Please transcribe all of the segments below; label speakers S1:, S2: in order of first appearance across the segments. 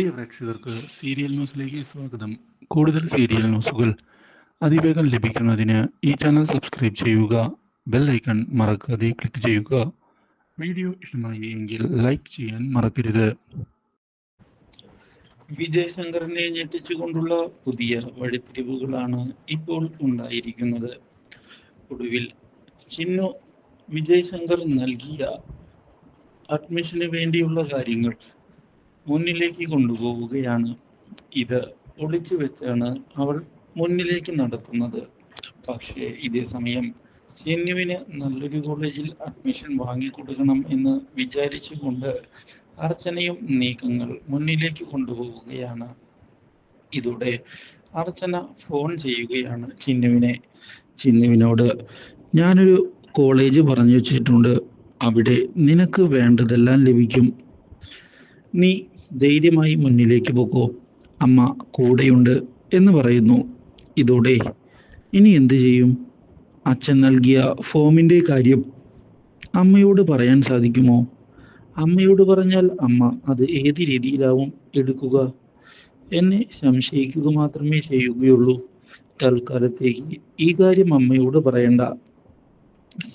S1: പ്രിയ പ്രേക്ഷകർക്ക് സീരിയൽ ന്യൂസിലേക്ക് സ്വാഗതം. കൂടുതൽ സീരിയൽ ന്യൂസുകൾ അതിവേഗം ലഭിക്കുന്നതിന് ഈ ചാനൽ സബ്സ്ക്രൈബ് ചെയ്യുക ബെൽ ഐക്കൺ മറക്കാതെ ക്ലിക്ക് ചെയ്യുക. വീഡിയോ ഇഷ്ടമായി എങ്കിൽ ലൈക്ക് ചെയ്യാൻ മറക്കരുത്. വിജയ് ശങ്കറിനെ ഞെട്ടിച്ചുകൊണ്ടുള്ള പുതിയ വഴിത്തിരിവുകളാണ് ഇപ്പോൾ ഉണ്ടായിരിക്കുന്നത്. ഒടുവിൽ ചിന്നു വിജയ് ശങ്കർ നൽകിയ അഡ്മിഷന് വേണ്ടിയുള്ള കാര്യങ്ങൾ മുന്നിലേക്ക് കൊണ്ടുപോവുകയാണ്. ഇത് ഒളിച്ചു വെച്ചാണ് അവൾ മുന്നിലേക്ക് നടത്തുന്നത്. പക്ഷേ ഇതേ സമയം ചിന്നുവിന് നല്ലൊരു കോളേജിൽ അഡ്മിഷൻ വാങ്ങിക്കൊടുക്കണം എന്ന് വിചാരിച്ചുകൊണ്ട് അർച്ചനയും നീക്കങ്ങൾ മുന്നിലേക്ക് കൊണ്ടുപോവുകയാണ്. ഇതോടെ അർച്ചന ഫോൺ ചെയ്യുകയാണ് ചിന്നുവിനെ. ചിന്നുവിനോട് ഞാനൊരു കോളേജ് പറഞ്ഞു വെച്ചിട്ടുണ്ട് അവിടെ നിനക്ക് വേണ്ടതെല്ലാം ലഭിക്കും. നീ ധൈര്യമായി മുന്നിലേക്ക് പോകൂ. അമ്മ കൂടെയുണ്ട് എന്ന് പറയുന്നു. ഇതോടെ ഇനി എന്തു ചെയ്യും? അച്ഛൻ നൽകിയ ഫോമിന്റെ കാര്യം അമ്മയോട് പറയാൻ സാധിക്കുമോ? അമ്മയോട് പറഞ്ഞാൽ അമ്മ അത് ഏത് രീതിയിലാവും എടുക്കുക? എന്നെ സംശയിക്കുക മാത്രമേ ചെയ്യുകയുള്ളൂ. തൽക്കാലത്തേക്ക് ഈ കാര്യം അമ്മയോട് പറയണ്ട.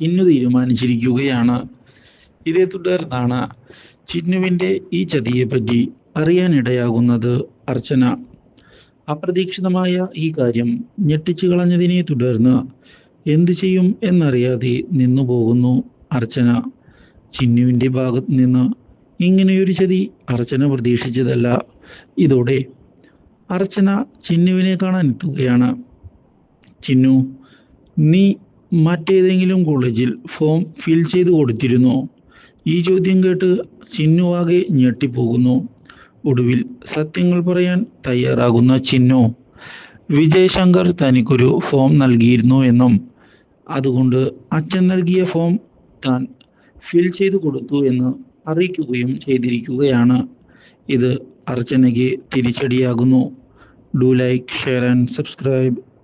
S1: ഇന്ന് തീരുമാനിച്ചിരിക്കുകയാണ്. ഇതേ തുടർന്നാണ് ചിന്നുവിന്റെ ഈ ചതിയെപ്പറ്റി അറിയാനിടയാകുന്നത് അർച്ചന. അപ്രതീക്ഷിതമായ ഈ കാര്യം ഞെട്ടിച്ചു കളഞ്ഞതിനെ തുടർന്ന് എന്തു ചെയ്യും എന്നറിയാതെ നിന്നു പോകുന്നു അർച്ചന. ചിന്നുവിന്റെ ഭാഗത്ത് നിന്ന് ഇങ്ങനെയൊരു ചതി അർച്ചന പ്രതീക്ഷിച്ചതല്ല. ഇതോടെ അർച്ചന ചിന്നുവിനെ കാണാൻ എത്തുകയാണ്. ചിന്നു നീ മറ്റേതെങ്കിലും കോളേജിൽ ഫോം ഫിൽ ചെയ്തു കൊടുത്തിരുന്നോ? ഈ ചോദ്യം കേട്ട് ചിന്നുവാകെ ഞെട്ടിപ്പോകുന്നു. ഒടുവിൽ സത്യങ്ങൾ പറയാൻ തയ്യാറാകുന്ന ചിന്നു വിജയ് ശങ്കർ തനിക്കൊരു ഫോം നൽകിയിരുന്നു എന്നും അതുകൊണ്ട് അച്ഛൻ നൽകിയ ഫോം താൻ ഫിൽ ചെയ്തു കൊടുത്തു എന്ന് അറിയിക്കുകയും ചെയ്തിരിക്കുകയാണ്. ഇത് അർച്ചനയ്ക്ക് തിരിച്ചടിയാകുന്നു. Do like share and subscribe.